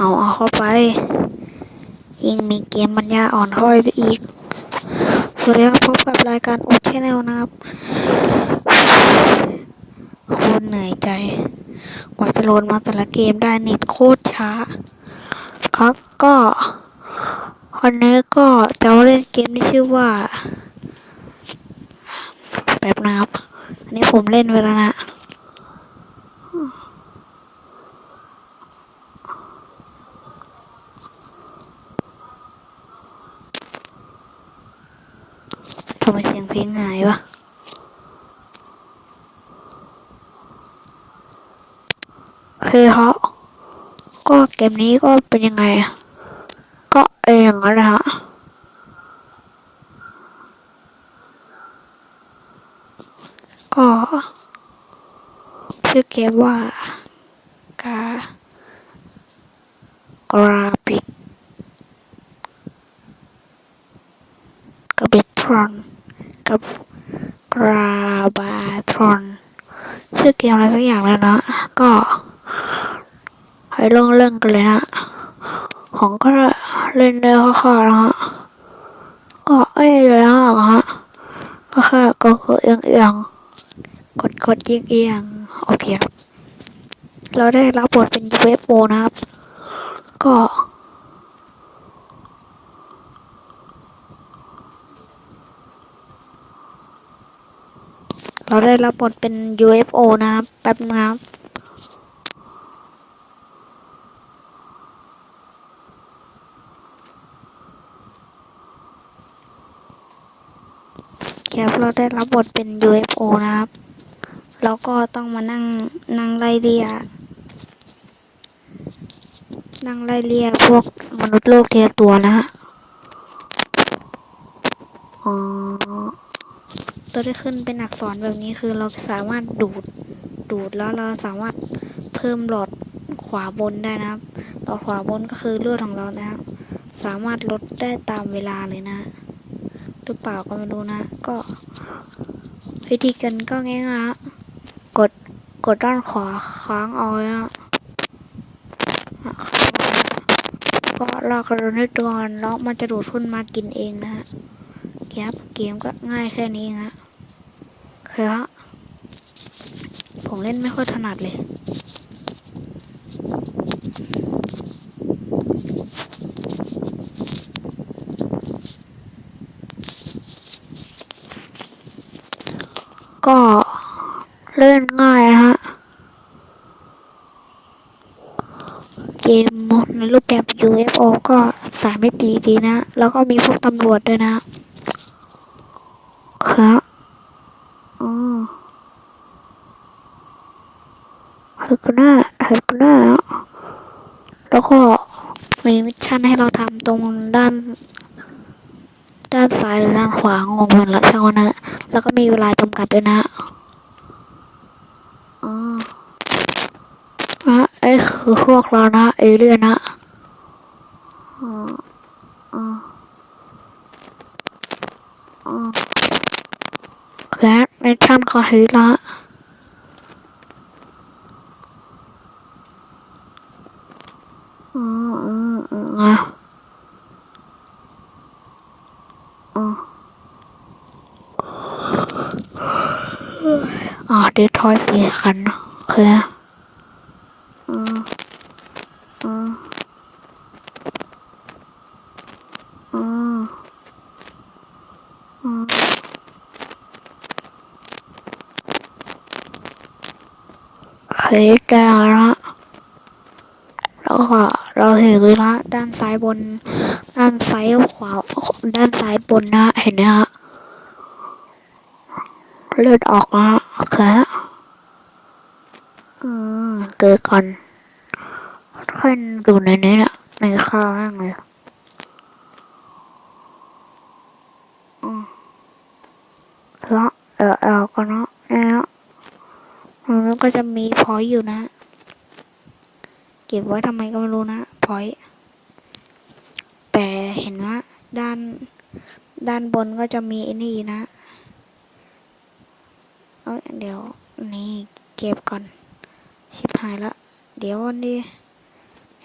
เอาเอาเข้าไป ยิ่งมีเกมปัญญาอ่อนเข้าไปอีก สวัสดีครับพบกับรายการอุดแชนแนลนะครับโคตรเหนื่อยใจ กว่าจะโหลดมาแต่ละเกมได้เน็ตโคตรช้า ครับก็วันนี้ก็จะเล่นเกมที่ชื่อว่า แบบนะครับ อันนี้ผมเล่นเวลานะ ทำไมเสียงเพลงหายวะโอเคครับก็ เกมนี้ก็เป็นยังไงอะก็เออย่างนั้นแหละฮะก็ชื่อเกมว่ากากราบิดกระบิดทรอนกับกราบาทรอนชื่อเกมอะไรสักอย่างแล้วนะ ก็ให้ลองเล่นกันเลยนะ ของก็เล่นได้ค่อยๆนะฮะก็ไม่เลยนะฮะก็แค่ก็คือเอียงเอียงๆกดกดเอียงเอียงๆโอเคครับเราได้รับบทเป็นเวฟโอนะครับ ก็เราได้รับบทเป็น UFO นะครับแป๊บนึงนะครับ ครับ เราได้รับบทเป็น UFO นะครับ เราก็ต้องมานั่งนั่งไล่เลียนั่งไล่เลียพวกมนุษย์โลกเทียตัวนะฮะอ๋อตัวที่ขึ้นเป็นอักษรแบบนี้คือเราสามารถดูดดูดแล้วเราสามารถเพิ่มหลอดขวาบนได้นะครับ หลอดขวาบนก็คือเลือดของเรานะครับ สามารถลดได้ตามเวลาเลยนะ หรือเปล่าก็ไม่รู้นะ ก็ วิธีกันก็ง่ายๆนะกดกดด้านขวาค้างเอาไว้นะอะก็ลากกระโดดให้ตัวก่อนแล้วมันจะดูดขึ้นมากินเองนะฮะเกมเกมก็ง่ายแค่นี้เองนะคือฮะผมเล่นไม่ค่อยถนัดเลย ก็ เล่นง่ายนะฮะ เกมในรูปแบบ UFO ก็สายไม่ตีดีนะ แล้วก็มีพวกตำรวจด้วยนะครับอ๋อเฮกน่าเฮกน่าแล้วก็มีมิชชั่นให้เราทำตรงด้านด้านซ้ายหรือด้านขวางงหมดแล้วช่างมันนะ แล้วก็มีเวลาจำกัดด้วยนะ อ๋ออะไอ้คือพวกเรานะ เอเลี่ยนนะอ๋ออ๋ออ๋อและในท่านก็ถือละอ๋ออ๋ออ๋ออ๋ออ๋อ อ๋อเดททอยเสียกันคืออืมอืมอืมอืม เคยได้ละแล้วก็เราเห็นเลยละด้านซ้ายบน ด้านซ้ายขวาด้านซ้ายบนนะเห็นไหมฮะเลือดออกนะโอเคอืมเกิดก่อนขึ้นดูในนี้นะในข้าวแม่งเลยอืมแล้วเออเออก็เนาะ จะมีพอยต์อยู่นะ เก็บไว้ทำไมก็ไม่รู้นะพอยต์แต่เห็นว่าด้านด้านบนก็จะมีนี่นะเอ้ยเดี๋ยวนี่เก็บก่อน ชิบหายละเดี๋ยววันนี้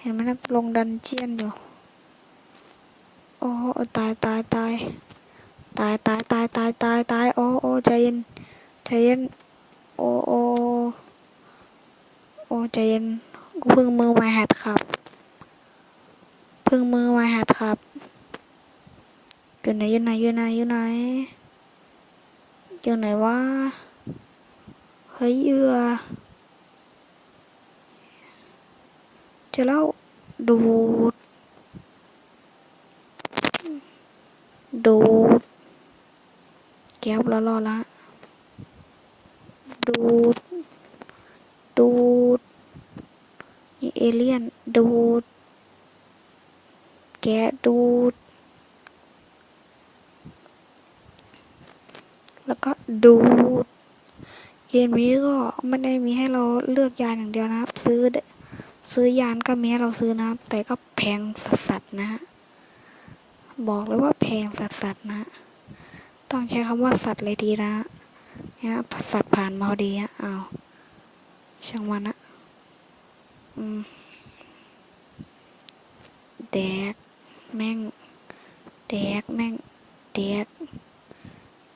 ห็นไหมนะลงดันเจียนอยู่โอ้ตายตายตายตายตายตายตายตายตายโอ้โอ้ใจเย็นใจเย็นโอ้โอ้ อ้ใจเย็นกูเพิ่งมือไม้หัดครับ เพิ่งมือไม้หัดครับอยู่ไหนอยู่ไหนอยู่ไหนอยู่ไหนอยู่ไหนวะเฮ้ยเอือจอแล้วดูด ดูด แก้วละรอละ ดูด ดูด เอเลี่ยน ดูด แกะดูด แล้วก็ดูดเกมนี้ก็ไม่ได้มีให้เราเลือกยานอย่างเดียวนะครับ ซื้อซื้อยานก็มีให้เราซื้อนะครับ แต่ก็แพงสัสๆนะฮะบอกเลยว่าแพงสัสๆนะ ต้องใช้คำว่าสัตว์เลยดีนะเนี่ยสัตว์ผ่านมาพอดีอะอ้าวช่างมันนะ แดก แม่ง แดก แม่ง แดก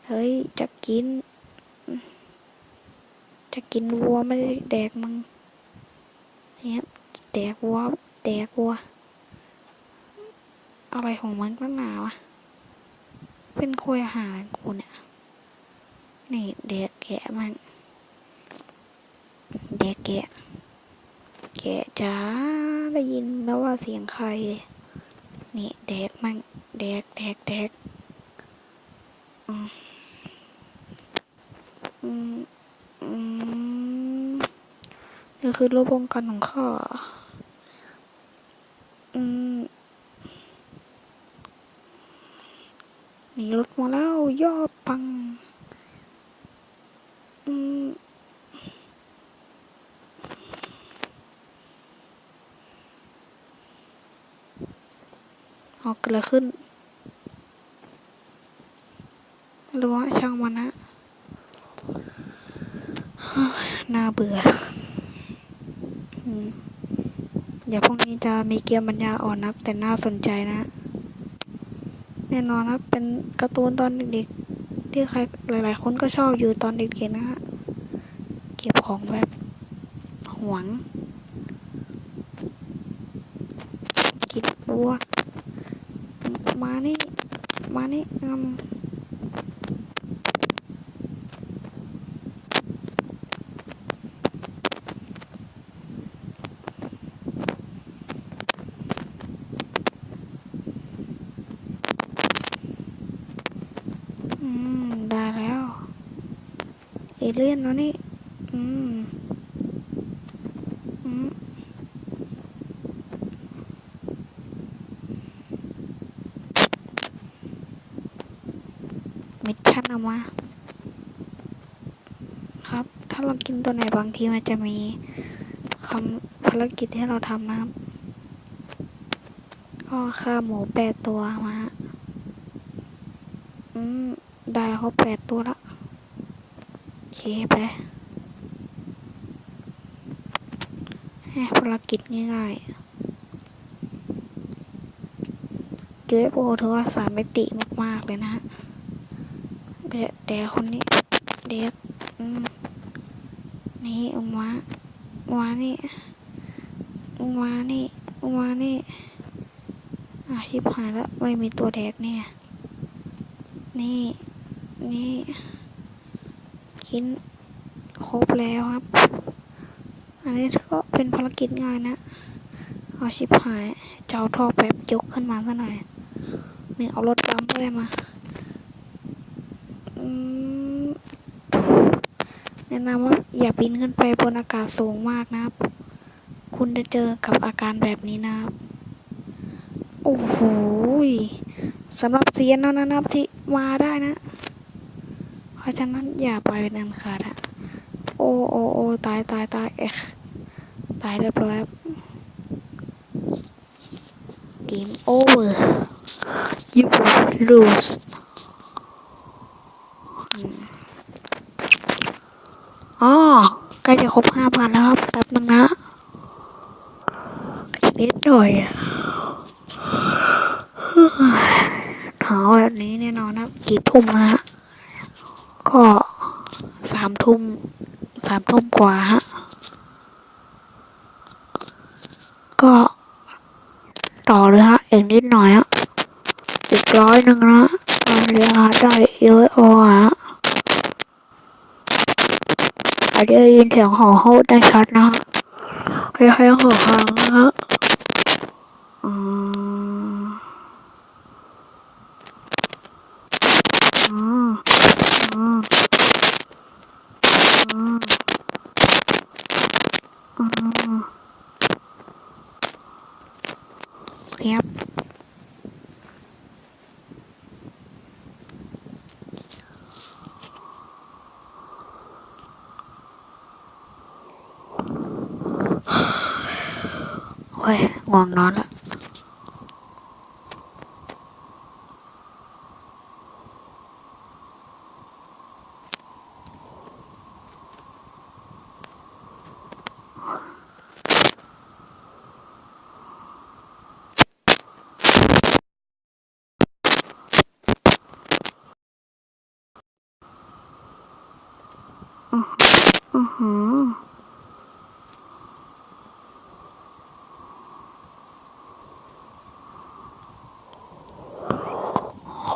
เฮ้ย จะกิน จะกินวัวไม่ได้แดกมึงเนี่ยแดกวัว แดกวัว อะไรของมันก็หนาวะ เป็นคุยอาหารกูเนี่ย นี่เด็กแกะมันเด็กแกะะจ้าได้ยินไหมว่าเสียงใคร นี่เด็กมันเด็กเด็กเด็กอืมอือนี่คือรูปป้องกันของข้าอืมหนีรถมาแล้วย่อปัง อืมเอาเกิดอะไรขึ้นไม่รู้ว่าช่างมันนะน่าเบื่ออืมเดี๋ยวพรุ่งนี้จะมีเกมปัญญาอ่อนนะแต่น่าสนใจนะ แน่นอนครับเป็นการ์ตูนตอนเด็กๆที่ใครหลายๆ คนก็ชอบอยู่ตอนเด็กๆนะฮะเก็บของแบบหวง กินวัวมา มานี่งำอืมได้แล้ว เอเลี่ยนแล้วนี่ อืม อืม มิชชั่นเอามา ครับ ถ้าเรากินตัวไหนบางทีมันจะมีคำภารกิจให้เราทำนะครับ ก็ฆ่าหมูแปดตัวมาอืมได้ครบแปดตัวละโอเคไปให้ภารกิจง่ายๆเจอโอถือว่าสามมิติมาก ๆ เลยนะฮะแต่คนนี้เด็กอืม นี่อุมาอุมานี่อุมานี่อุมานี่อะชิบหายแล้วไม่มีตัวแดกเนี่ย นี่นี่กินครบแล้วครับ อันนี้ก็เป็นภารกิจง่ายนะเอาชิบหายเจ้าท่อแป๊บยกขึ้นมาซะหน่อยนี่เอารถดำก็ได้มา อืม นะนำว่าอย่าบินขึ้นไปบนอากาศสูงมากนะครับ คุณจะเจอกับอาการแบบนี้นะครับ โอ้โหสำหรับเซียนเท่านั้นนะครับที่มาได้นะ เพราะฉะนั้นอย่าไปเป็นอันขาดอะโอ้โอ้โอ้ตายตายตายเอ๊ะตายเรียบร้อยเกมโอเวอร์ you lose อ๋อใกล้จะครบห้าพันแล้วครับแป๊บนึงนะนิดหน่อยหนาวแบบนี้แน่นอนครับกี่ทุ่มนะฮะก็สามทุ่มสามทุ่มกว่าฮะก็ต่อเลยฮะอีกนิดหน่อยฮะอีกร้อยหนึ่งนะตอนนี้ฮะได้เยอะโอฮะ อาจจะได้ยินเสียงห่อโฮดได้ชัดนะฮะคล้ายๆห่อหางนะฮะอืมอืมอืมอืมอืมครับ โอ้ยง่วงน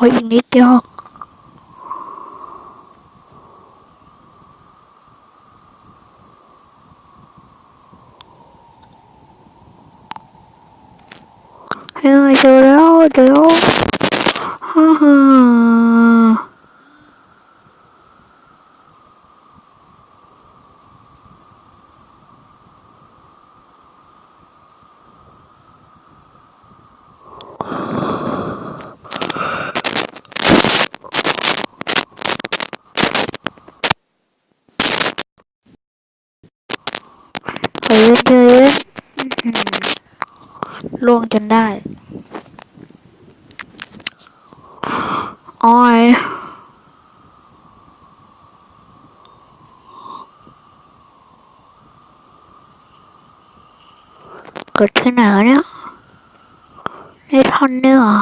อนละอือหือโอ้ยอีกนิดเดียวเฮ้ยเจอแล้วเดี๋ยวฮ่าฮ่าเฮ้ยเจอล่วงจนได้ อ้อย เกิดที่ไหนเนี่ยในท่อนเนี่ยเหรอ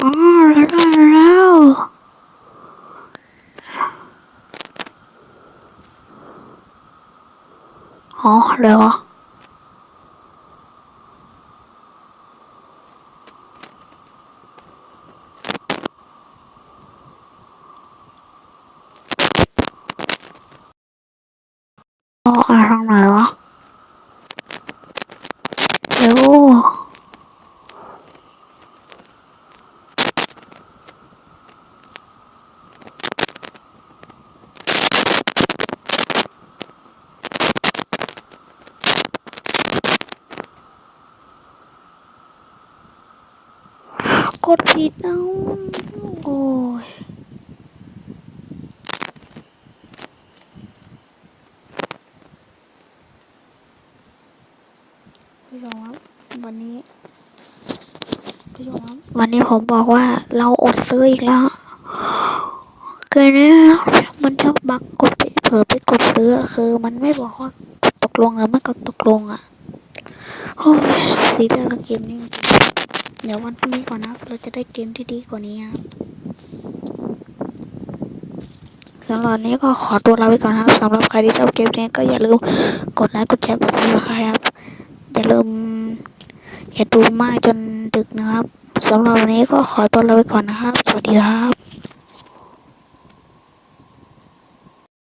อ๋อแล้วได้แล้ว อ๋อเดี๋ยวอะอ๋ออะทางไหนวะเดี๋ยว กดผิดเอาโอ้ยพี่ชมครับวันนี้พี่ชมครับวันนี้ผมบอกว่าเราอดซื้ออีกแล้วเกินนะมันชอบบักกดไปเผลอไปกดซื้อคือมันไม่บอกว่ากดตกลงแล้วมันก็ตกลงอะโอ้ยสีเลือดกับเกมนี้จริงๆ เดี๋ยววันพรุ่งนี้ก่อนนะเราจะได้เกมที่ดีกว่านี้ครับสำหรับนนี้ก็ขอตัวลาไปก่อนครับสำหรับใครที่ชอบเกมนี้ก็อย่าลืมกดไลค์กดแชร์กดซับสไครต์ครับอย่าลืมอย่าดูมากจนดึกนะครับสำหรับวันนี้ก็ขอตัวลาไปก่อนนะครับ สวัสดีครับ